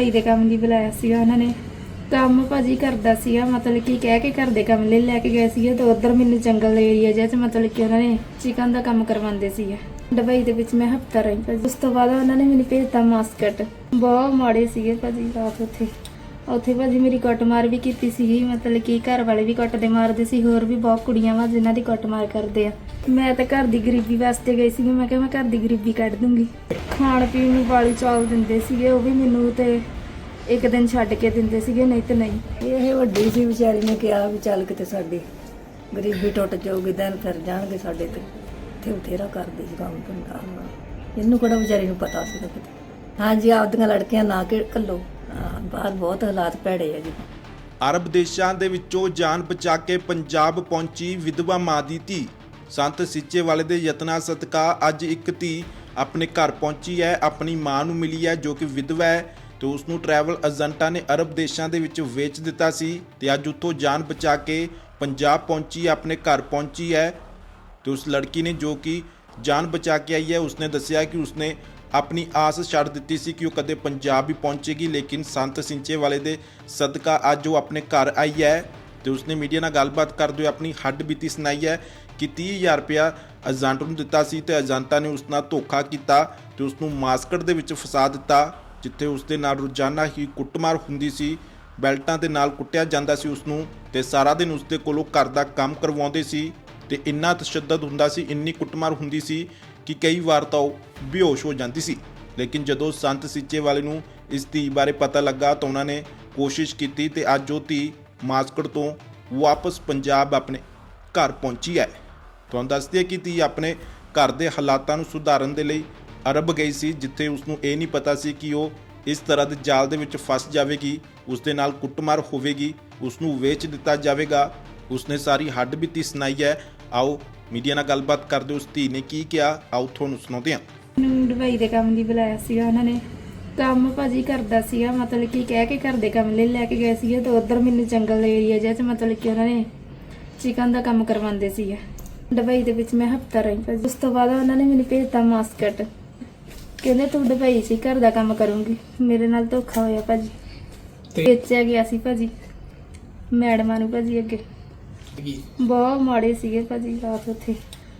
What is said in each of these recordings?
ਦਵਾਈ ਦੇ ਕੰਮ ਲਈ ਬੁਲਾਇਆ ਸੀਗਾ ਉਹਨਾਂ ਨੇ। ਕੰਮ ਭਾਜੀ ਕਰਦਾ ਸੀਗਾ, ਮਤਲਬ ਕਿ ਕਹਿ ਕੇ ਘਰ ਦੇ ਕੰਮ ਲਈ ਲੈ ਕੇ ਗਏ ਸੀਗੇ ਤੇ ਉਧਰ ਮੈਨੂੰ ਜੰਗਲ ਏਰੀਆ ਜਿਹਾ ਚ ਮਤਲਬ ਕਿ ਉਹਨਾਂ ਨੇ ਚਿਕਨ ਦਾ ਕੰਮ ਕਰਵਾਉਂਦੇ ਸੀਗੇ। ਦਵਾਈ ਦੇ ਵਿੱਚ ਮੈਂ ਹਫਤਾ ਰਹੀ ਭਾਜੀ। ਉਸ ਤੋਂ ਬਾਅਦ ਉਹਨਾਂ ਨੇ ਮੈਨੂੰ ਭੇਜਤਾ ਮਾਸਕਟ। ਬਹੁਤ ਮਾੜੇ ਸੀਗੇ ਭਾਜੀ ਰਾਤ ਉੱਥੇ। ਉੱਥੇ ਭਾਜੀ ਮੇਰੀ ਕੁੱਟਮਾਰ ਵੀ ਕੀਤੀ ਸੀਗੀ, ਮਤਲਬ ਕਿ ਘਰ ਵਾਲੇ ਵੀ ਕੁੱਟਦੇ ਮਾਰਦੇ ਸੀ, ਹੋਰ ਵੀ ਬਹੁਤ ਕੁੜੀਆਂ ਵਾ ਜਿਨ੍ਹਾਂ ਦੀ ਕੁੱਟਮਾਰ ਕਰਦੇ ਆ। ਮੈਂ ਤਾਂ ਘਰ ਦੀ ਗਰੀਬੀ ਵਾਸਤੇ ਗਈ ਸੀ ਮੈਂ ਕਿਹਾ ਮੈਂ ਘਰ ਦੀ ਗਰੀਬੀ ਕੱਢ ਦੂੰਗੀ। ਖਾਣ ਪੀਣ ਨੂੰ ਵਾਲੀ ਚਾਵਲ ਦਿੰਦੇ ਸੀਗੇ ਉਹ ਵੀ ਮੈਨੂੰ ਤੇ ਇੱਕ ਦਿਨ ਛੱਡ ਕੇ ਦਿੰਦੇ ਸੀਗੇ ਨਹੀਂ ਤੇ ਨਹੀਂ। ਇਹ ਵੱਡੀ ਸੀ ਵਿਚਾਰੀ ਨੇ ਕਿਹਾ ਵੀ ਚੱਲ ਕਿਤੇ ਸਾਡੀ ਗਰੀਬੀ ਟੁੱਟ ਜਾਊਗੀ ਦਿਨ ਫਿਰ ਜਾਣਗੇ ਸਾਡੇ ਤੇ। ਇੱਥੇ ਬਥੇਰਾ ਕਰਦੀ ਸੀ ਕੰਮ ਧੰਦਾ ਇਹਨੂੰ ਕਿਹੜਾ ਵਿਚਾਰੀ ਨੂੰ ਪਤਾ ਸੀ ਕਿਤੇ। ਹਾਂਜੀ ਆਪਦੀਆਂ ਲੜਕੀਆਂ ਨਾ ਕਿ ਕੱਲੋ ਹਾਂ, ਬਾਹਰ ਬਹੁਤ ਹਾਲਾਤ ਭੈੜੇ ਆ ਜੀ। ਅਰਬ ਦੇਸ਼ਾਂ ਦੇ ਵਿੱਚੋਂ ਜਾਨ ਬਚਾ ਕੇ ਪੰਜਾਬ ਪਹੁੰਚੀ ਵਿਧਵਾ ਮਾਂ ਦੀ ਧੀ। ਸੰਤ ਸਿੱਚੇਵਾਲੇ ਦੇ ਯਤਨਾਂ ਸਦਕਾ ਅੱਜ ਇੱਕ ਧੀ ਆਪਣੇ ਘਰ ਪਹੁੰਚੀ ਹੈ ਆਪਣੀ ਮਾਂ ਨੂੰ ਮਿਲੀ ਹੈ ਜੋ ਕਿ ਵਿਧਵਾ ਹੈ ਤੇ ਉਸ ਨੂੰ ਟਰੈਵਲ ਏਜੰਟਾਂ ਨੇ ਅਰਬ ਦੇਸ਼ਾਂ ਦੇ ਵਿੱਚ ਵੇਚ ਦਿੱਤਾ ਸੀ ਤੇ ਅੱਜ ਉੱਥੋਂ ਜਾਨ ਬਚਾ ਕੇ ਪੰਜਾਬ ਪਹੁੰਚੀ ਹੈ, ਆਪਣੇ ਘਰ ਪਹੁੰਚੀ ਹੈ ਤੇ ਉਸ ਲੜਕੀ ਨੇ ਜੋ ਕਿ ਜਾਨ ਬਚਾ ਕੇ ਆਈ ਹੈ ਉਸਨੇ ਦੱਸਿਆ ਕਿ ਉਸਨੇ ਆਪਣੀ ਆਸ ਛੱਡ ਦਿੱਤੀ ਸੀ ਕਿ ਉਹ ਕਦੇ ਪੰਜਾਬ ਵੀ ਪਹੁੰਚੇਗੀ ਲੇਕਿਨ ਸੰਤ ਸਿੰਚੇ ਵਾਲੇ ਦੇ ਸਦਕਾ ਅੱਜ ਉਹ ਆਪਣੇ ਘਰ ਆਈ ਹੈ। ਤੇ ਉਸਨੇ ਮੀਡੀਆ ਨਾਲ ਗੱਲਬਾਤ ਕਰਦੇ ਹੋਏ ਆਪਣੀ ਹੱਡ ਬੀਤੀ ਸੁਣਾਈ ਹੈ ਕਿ 30000 ਰੁਪਇਆ ਅਜੰਟ ਨੂੰ ਦਿੱਤਾ ਸੀ ਤੇ ਏਜੰਟਾਂ ਨੇ ਉਸ ਨਾਲ ਧੋਖਾ ਕੀਤਾ ਤੇ ਉਸ ਨੂੰ ਮਾਸਕਟ ਦੇ ਵਿੱਚ ਫਸਾ ਦਿੱਤਾ, ਜਿੱਥੇ ਉਸ ਦੇ ਨਾਲ ਰੋਜ਼ਾਨਾ ਹੀ ਕੁੱਟਮਾਰ ਹੁੰਦੀ ਸੀ। ਬੈਲਟਾਂ ਦੇ ਨਾਲ ਕੁੱਟਿਆ ਜਾਂਦਾ ਸੀ ਉਸ ਨੂੰ ਤੇ ਸਾਰਾ ਦਿਨ ਉਸ ਦੇ ਕੋਲੋਂ ਘਰ ਦਾ ਕੰਮ ਕਰਵਾਉਂਦੇ ਸੀ ਤੇ ਇੰਨਾ ਤਸ਼ੱਦਦ ਹੁੰਦਾ ਸੀ, ਇੰਨੀ ਕੁੱਟਮਾਰ ਹੁੰਦੀ ਸੀ ਕਿ ਕਈ ਵਾਰ ਤਾਂ ਉਹ ਬੇਹੋਸ਼ ਹੋ ਜਾਂਦੀ ਸੀ। ਲੇਕਿਨ ਜਦੋਂ ਸੰਤ ਸਿੱਚੇ ਵਾਲੇ ਨੂੰ ਇਸ ਧੀ ਬਾਰੇ ਪਤਾ ਲੱਗਾ ਤਾਂ ਉਹਨਾਂ ਨੇ ਕੋਸ਼ਿਸ਼ ਕੀਤੀ ਤੇ ਅੱਜ ਉਹ ਧੀ ਮਾਸਕਟ ਤੋਂ ਵਾਪਸ ਪੰਜਾਬ ਆਪਣੇ ਘਰ ਪਹੁੰਚੀ ਹੈ। ਤੁਹਾਨੂੰ ਦੱਸ ਦਈਏ ਕਿ ਧੀ ਆਪਣੇ ਘਰ ਦੇ ਹਾਲਾਤਾਂ ਨੂੰ ਸੁਧਾਰਨ ਦੇ ਲਈ ਅਰਬ ਗਈ ਸੀ, ਜਿੱਥੇ ਉਸ ਨੂੰ ਇਹ ਨਹੀਂ ਪਤਾ ਸੀ ਕਿ ਉਹ ਇਸ ਤਰ੍ਹਾਂ ਦੇ ਜਾਲ ਦੇ ਵਿੱਚ ਫਸ ਜਾਵੇਗੀ ਉਸ ਦੇ ਨਾਲ ਕੁੱਟਮਾਰ ਹੋਵੇਗੀ ਉਸ ਨੂੰ ਵੇਚ ਦਿੱਤਾ ਜਾਵੇਗਾ। ਉਸਨੇ ਸਾਰੀ ਹੱਡ ਬੀਤੀ ਸੁਣਾਈ ਹੈ। ਆਓ ਮੀਡੀਆ ਨਾਲ ਗੱਲਬਾਤ ਕਰਦੇ ਉਸ ਧੀ ਨੇ ਕੀ ਕਿਹਾ? ਆਓ ਤੁਹਾਨੂੰ ਸੁਣਾਉਂਦੇ ਹਾਂ। ਮੈਨੂੰ ਦਵਾਈ ਦੇ ਕੰਮ ਲਈ ਬੁਲਾਇਆ ਸੀਗਾ ਉਹਨਾਂ ਨੇ। ਕੰਮ ਭਾਜੀ ਕਰਦਾ ਸੀਗਾ ਮਤਲਬ ਕਿ ਕਹਿ ਕੇ ਘਰ ਦੇ ਕੰਮ ਲਈ ਲੈ ਕੇ ਗਏ ਸੀਗੇ ਤੇ ਉਧਰ ਮੈਨੂੰ ਜੰਗਲ ਏਰੀਆ ਜਿਹਾ ਚ ਮਤਲਬ ਕਿ ਉਹਨਾਂ ਨੇ ਚਿਕਨ ਦਾ ਕੰਮ ਕਰਵਾਉਂਦੇ ਸੀਗੇ। ਦਵਾਈ ਦੇ ਵਿੱਚ ਮੈਂ ਹਫਤਾ ਰਹੀ ਭਾਜੀ। ਉਸ ਤੋਂ ਬਾਅਦ ਉਹਨਾਂ ਨੇ ਮੈਨੂੰ ਭੇਜਤਾ ਮਾਸਕਟ। ਕਹਿੰਦੇ ਤੂੰ ਦਵਾਈ ਸੀ ਘਰ ਦਾ ਕੰਮ ਕਰੂੰਗੀ। ਮੇਰੇ ਨਾਲ ਧੋਖਾ ਹੋਇਆ ਭਾਜੀ। ਵੇਚਿਆ ਗਿਆ ਸੀ ਭਾਜੀ। ਮੈਡਮਾਂ ਨੂੰ ਭਾਜੀ ਅੱਗੇ। ਬਹੁਤ ਮਾੜੇ ਸੀਗੇ ਭਾਜੀ ਰਾਤ ਉੱਥੇ।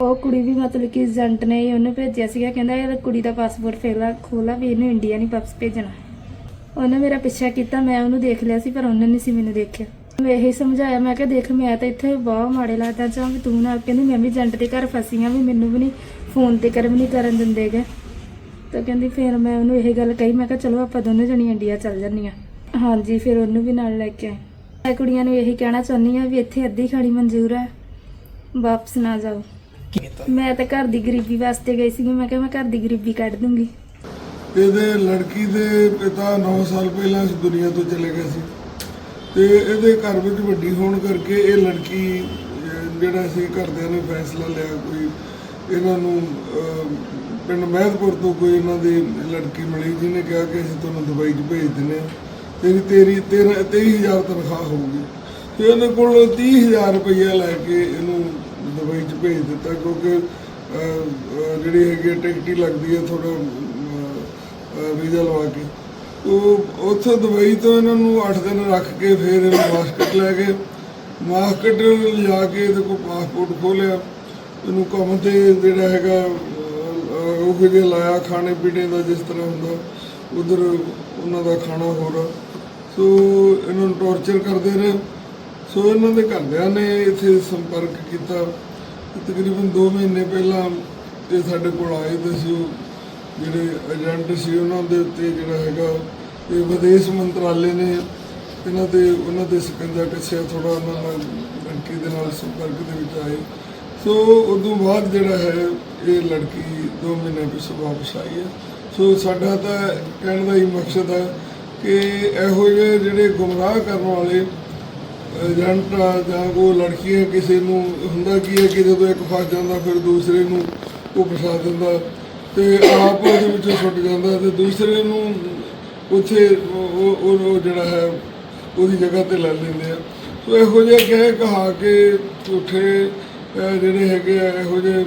ਉਹ ਕੁੜੀ ਵੀ ਮਤਲਬ ਕਿ ਏਜੰਟ ਨੇ ਹੀ ਉਹਨੂੰ ਭੇਜਿਆ ਸੀਗਾ, ਕਹਿੰਦਾ ਇਹ ਕੁੜੀ ਦਾ ਪਾਸਪੋਰਟ ਫੇਲਾ ਖੋਲਾ ਵੀ ਇਹਨੂੰ ਇੰਡੀਆ ਨਹੀਂ ਵਾਪਸ ਭੇਜਣਾ। ਉਹਨੇ ਮੇਰਾ ਪਿੱਛਾ ਕੀਤਾ, ਮੈਂ ਉਹਨੂੰ ਦੇਖ ਲਿਆ ਸੀ, ਪਰ ਉਹਨੇ ਨਹੀਂ ਸੀ ਮੈਨੂੰ ਦੇਖਿਆ। ਮੈਂ ਇਹੀ ਸਮਝਾਇਆ, ਮੈਂ ਕਿਹਾ ਦੇਖ, ਮੈਂ ਤਾਂ ਇੱਥੇ ਬਹੁਤ ਮਾੜੇ ਲੱਗਦਾ ਚਾਹ ਵੀ ਤੂੰ ਨਾ ਕਹਿੰਦੀ ਮੈਂ ਵੀ ਏਜੰਟ ਦੇ ਘਰ ਫਸੀ ਆ, ਵੀ ਮੈਨੂੰ ਵੀ ਨਹੀਂ ਫੋਨ ਤੇ ਕਰ ਵੀ ਨਹੀਂ ਕਰਨ ਦਿੰਦੇਗੇ ਤਾਂ ਕਹਿੰਦੀ ਫਿਰ ਮੈਂ ਉਹਨੂੰ ਇਹ ਗੱਲ ਕਹੀ, ਮੈਂ ਕਿਹਾ ਚਲੋ ਆਪਾਂ ਦੋਨੋਂ ਜਣੀ ਇੰਡੀਆ ਚੱਲ ਜੰਨੀਆਂ ਹਾਂਜੀ, ਫਿਰ ਉਹਨੂੰ ਵੀ ਨਾਲ ਲੈ ਕੇ ਆਏ। ਮੈਂ ਕੁੜੀਆਂ ਨੂੰ ਇਹੀ ਕਹਿਣਾ ਚਾਹੁੰਦੀ ਆ ਵੀ ਇੱਥੇ ਅੱਧੀ ਖਾਣੀ ਮਨਜ਼ੂਰ ਹੈ ਵਾਪਸ ਨਾ ਜਾਓ। ਮੈਂ ਤਾਂ ਘਰ ਦੀ ਗਰੀਬੀ ਵਾਸਤੇ ਗਈ ਸੀ ਮੈਂ ਕਿਹਾ ਮੈਂ ਘਰ ਦੀ ਗਰੀਬੀ ਕੱਢ ਦੂੰਗੀ। ਇਹਦੇ ਲੜਕੀ ਦੇ ਪਿਤਾ 9 ਸਾਲ ਪਹਿਲਾਂ ਇਸ ਦੁਨੀਆ ਤੋਂ ਚਲੇ ਗਏ ਸੀ। ਤੇ ਇਹਦੇ ਘਰ ਵਿੱਚ ਵੱਡੀ ਹੋਣ ਕਰਕੇ ਇਹ ਲੜਕੀ ਜਿਹੜਾ ਸੀ ਘਰਦਿਆਂ ਨੇ ਫੈਸਲਾ ਲਿਆ ਕੋਈ ਇਹਨਾਂ ਨੂੰ ਪਿੰਡ ਮਹਿਦਪੁਰ ਤੋਂ ਕੋਈ ਇਹਨਾਂ ਦੀ ਲੜਕੀ ਮਿਲੀ ਜਿਹਨੇ ਕਿਹਾ ਕਿ ਅਸੀਂ ਤੁਹਾਨੂੰ ਦੁਬਈ 'ਚ ਭੇਜ ਦਿੰਦੇ ਹਾਂ। ਤੇਰੀ ਤੇਰੀ 13 23000 ਤਨਖਾਹ ਹੋਊਗੀ। ਤੇ ਉਹਨੇ ਕੋਲ 30000 ਰੁਪਈਆ ਲੈ ਕੇ ਇਹਨੂੰ ਦੁਬਈ 'ਚ ਭੇਜ ਦਿੱਤਾ ਕਿਉਂਕਿ ਜਿਹੜੀ ਹੈਗੀ ਹੈ ਟਿਕਟ ਹੀ ਲੱਗਦੀ ਹੈ ਥੋੜਾ ਵੀਜ਼ਾ ਲਵਾ ਕੇ। ਉਹ ਉੱਥੇ ਦੁਬਈ ਤੋਂ ਇਹਨਾਂ ਨੂੰ 8 ਦਿਨ ਰੱਖ ਕੇ ਫਿਰ ਇਹਨੂੰ ਮਾਸਕਟ ਲੈ ਗਏ। ਮਾਸਕਟ ਲਿਆ ਕੇ ਇਹਦੇ ਕੋਲ ਪਾਸਪੋਰਟ ਖੋਲਿਆ। ਇਹਨੂੰ ਕੰਮ ਤੇ ਜਿਹੜਾ ਹੈਗਾ ਉਹ ਜਿਹਾ ਲਾਇਆ, ਖਾਣੇ ਪੀਣੇ ਦਾ ਜਿਸ ਤਰ੍ਹਾਂ ਹੁੰਦਾ, ਉਧਰ ਉਹਨਾਂ ਦਾ ਖਾਣਾ ਹੋਰ ਸੋ ਇਹਨਾਂ ਨੂੰ ਟੌਰਚਰ ਕਰਦੇ ਰਹੇ। ਸੋ ਇਹਨਾਂ ਦੇ ਘਰਦਿਆਂ ਨੇ ਇੱਥੇ ਸੰਪਰਕ ਕੀਤਾ। ਤਕਰੀਬਨ 2 ਮਹੀਨੇ ਪਹਿਲਾਂ ਇਹ ਸਾਡੇ ਕੋਲ ਆਏ ਤੇ ਸੀ ਉਹ ਜਿਹੜੇ ਏਜੰਟ ਸੀ ਉਹਨਾਂ ਦੇ ਉੱਤੇ ਜਿਹੜਾ ਹੈਗਾ, ਇਹ ਵਿਦੇਸ਼ ਮੰਤਰਾਲੇ ਨੇ ਇਹਨਾਂ ਦੇ, ਉਹਨਾਂ ਦੇ ਸਕੰਜਾ ਕੱਸਿਆ ਥੋੜਾ ਉਹਨਾਂ ਨਾਲ ਲੜਕੀ ਦੇ ਨਾਲ ਸੰਪਰਕ ਦੇ ਵਿੱਚ ਆਏ। ਸੋ ਉਦੋਂ ਬਾਅਦ ਜਿਹੜਾ ਹੈ, ਇਹ ਲੜਕੀ 2 ਮਹੀਨੇ ਪਿਛੋਂ ਵਾਪਸ ਆਈ ਹੈ। ਸੋ ਸਾਡਾ ਤਾਂ ਕਹਿਣ ਦਾ ਹੀ ਮਕਸਦ ਹੈ ਕਿ ਇਹੋ ਜਿਹੇ ਜਿਹੜੇ ਗੁੰਮਰਾਹ ਕਰਨ ਵਾਲੇ ਏਜੰਟ ਆ ਜਾਂ ਉਹ ਲੜਕੀਆਂ ਕਿਸੇ ਨੂੰ ਹੁੰਦਾ ਕੀ ਹੈ ਕਿ ਜਦੋਂ ਇੱਕ ਫਸ ਜਾਂਦਾ, ਫਿਰ ਦੂਸਰੇ ਨੂੰ ਉਹ ਫਸਾ ਦਿੰਦਾ ਤੇ ਆਪ ਉਹਦੇ ਵਿੱਚੋਂ ਛੁੱਟ ਜਾਂਦਾ ਤੇ ਦੂਸਰੇ ਨੂੰ ਉੱਥੇ ਉਹ ਉਹ- ਜਿਹੜਾ ਹੈ, ਉਹਦੀ ਜਗ੍ਹਾ ਤੇ ਲੈ ਲੈਂਦੇ ਆ। ਸੋ ਇਹੋ ਜਿਹੇ ਕਹਿ ਕਹਾ ਕੇ ਝੂਠੇ ਜਿਹੜੇ ਹੈਗੇ ਆ, ਇਹੋ ਜਿਹੇ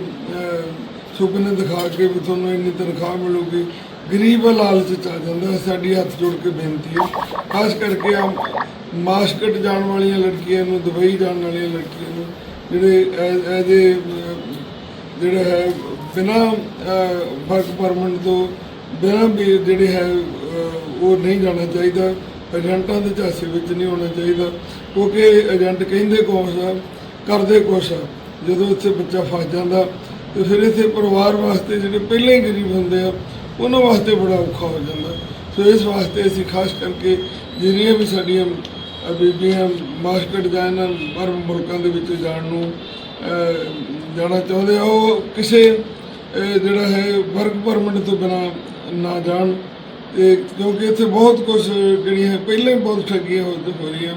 ਸੁਪਨੇ ਦਿਖਾ ਕੇ ਵੀ ਤੁਹਾਨੂੰ ਇੰਨੀ ਤਨਖਾਹ ਮਿਲੂਗੀ। ਗਰੀਬ ਲਾਲਚ ਚ ਆ ਜਾਂਦਾ, ਸਾਡੀ ਹੱਥ ਜੋੜ ਕੇ ਬੇਨਤੀ ਹੈ। ਖਾਸ ਕਰਕੇ ਮਾਸਕਟ ਜਾਣ ਵਾਲੀਆਂ ਲੜਕੀਆਂ ਨੂੰ, ਦੁਬਈ ਜਾਣ ਵਾਲੀਆਂ ਲੜਕੀਆਂ ਨੂੰ, ਜਿਹੜੇ ਐਜੇ ਜਿਹੜਾ ਹੈ, ਬਿਨਾ ਵਰਕ ਪਰਮਿਟ ਤੋਂ, ਬਿਨਾ ਵੀ ਜਿਹੜੇ ਹੈ ਉਹ ਨਹੀਂ ਜਾਣਾ ਚਾਹੀਦਾ ਏਜੰਟਾਂ ਦੇ ਝਾਸੇ ਵਿੱਚ ਨਹੀਂ ਹੋਣਾ ਚਾਹੀਦਾ। ਕਿਉਂਕਿ ਏਜੰਟ ਕਹਿੰਦੇ ਕੁਛ ਆ ਕਰਦੇ ਕੁਛ ਆ। ਜਦੋਂ ਇੱਥੇ ਬੱਚਾ ਫਸ ਜਾਂਦਾ, ਤੇ ਫਿਰ ਇੱਥੇ ਪਰਿਵਾਰ ਵਾਸਤੇ ਜਿਹੜੇ ਪਹਿਲਾਂ ਹੀ ਗਰੀਬ ਹੁੰਦੇ ਆ, ਉਹਨਾਂ ਵਾਸਤੇ ਬੜਾ ਔਖਾ ਹੋ ਜਾਂਦਾ। ਸੋ ਇਸ ਵਾਸਤੇ ਅਸੀਂ ਖਾਸ ਕਰਕੇ ਜਿਹੜੀਆਂ ਵੀ ਸਾਡੀਆਂ ਬੀਬੀਆਂ ਮਾਸਕਟ ਜਾਂ ਇਹਨਾਂ ਬਾਹਰ ਮੁਲਕਾਂ ਦੇ ਵਿੱਚ ਜਾਣ ਨੂੰ ਜਾਣਾ ਚਾਹੁੰਦੇ ਆ, ਉਹ ਕਿਸੇ ਜਿਹੜਾ ਹੈ ਵਰਕ ਪਰਮਿਟ ਤੋਂ ਬਿਨਾ ਨਾ ਜਾਣ। ਤੇ ਕਿਉਂਕਿ ਇੱਥੇ ਬਹੁਤ ਕੁਝ ਜਿਹੜੀਆਂ ਪਹਿਲਾਂ ਹੀ ਬਹੁਤ ਠੱਗੀਆਂ ਹੋ ਰਹੀਆਂ।